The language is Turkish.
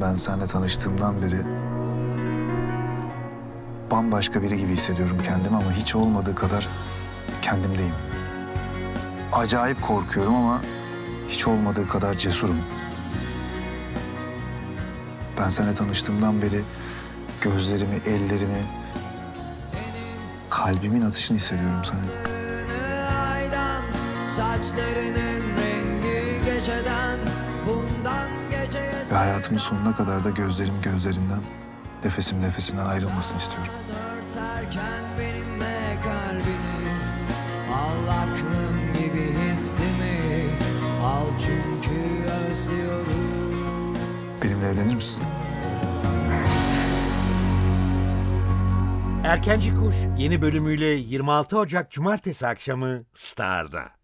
ben seninle tanıştığımdan beri bambaşka biri gibi hissediyorum kendimi ama hiç olmadığı kadar kendimdeyim. Acayip korkuyorum ama hiç olmadığı kadar cesurum. Ben seninle tanıştığımdan beri gözlerimi, ellerimi, kalbimin atışını hissediyorum sana. Saçlarının rengi geceden Ve hayatımın sonuna kadar da gözlerim gözlerinden, nefesim nefesinden ayrılmasını istiyorum. örterken benimle kalbini Al aklım gibi hissimi Al çünkü özlüyorum Benimle evlenir misin? Erkenci Kuş yeni bölümüyle 26 Ocak Cumartesi akşamı Star'da.